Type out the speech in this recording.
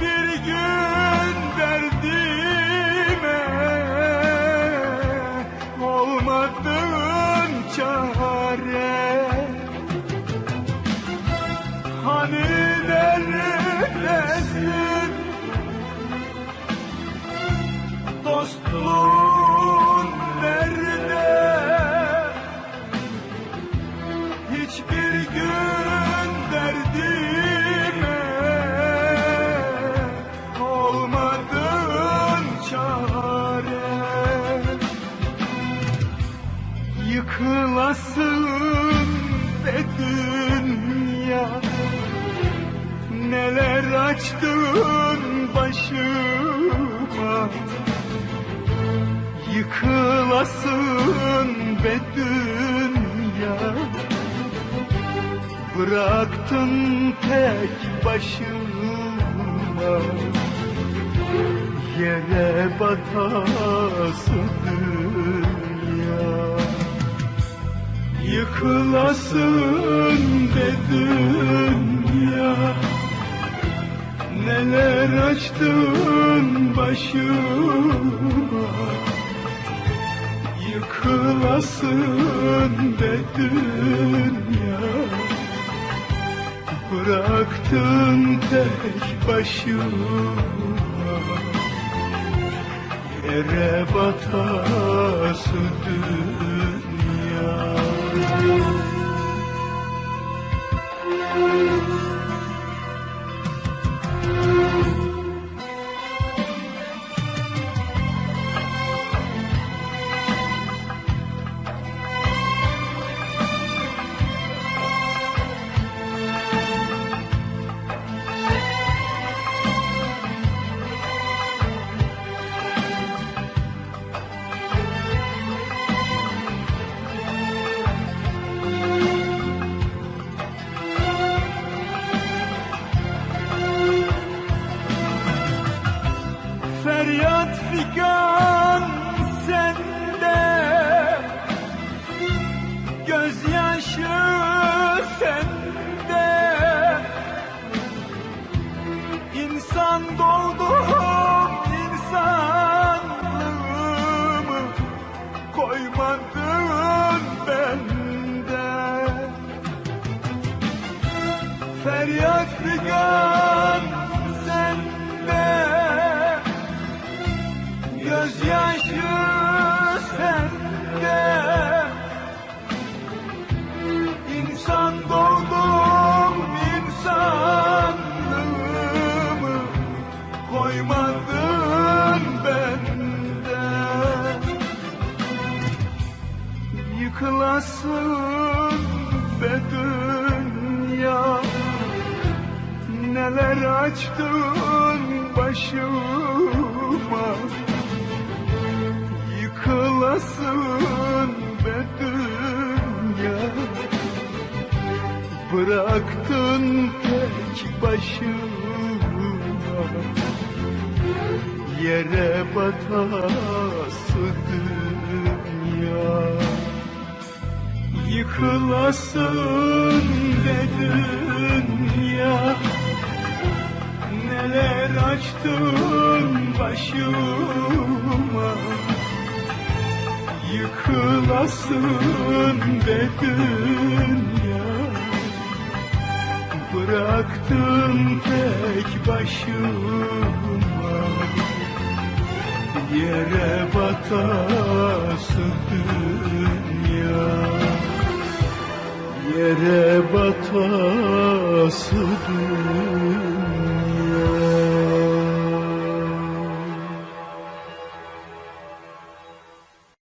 bir gün derdime olmadın çare. Yıkılasın be dünya. Neler açtın başıma? Yıkılasın be dünya. Bıraktın tek başıma. Yere batası Yıkılasın be dünya Neler açtın başıma? Yıkılasın be dünya Bıraktın tek başıma. Yere batası dünya Thank you. Figan sende Gözyaşı sende İnsan doğdum insanlığımı Koymadın bende Yıkılasın be dünya Neler açtın başıma? Yıkılasın be dünya. Bıraktın tek başıma. Yere batası dünya. Yıkılasın be dünya Neler açtın başıma? Yıkılasın be dünya Bıraktın tek başıma. Yere batası dünya yere batası dünya.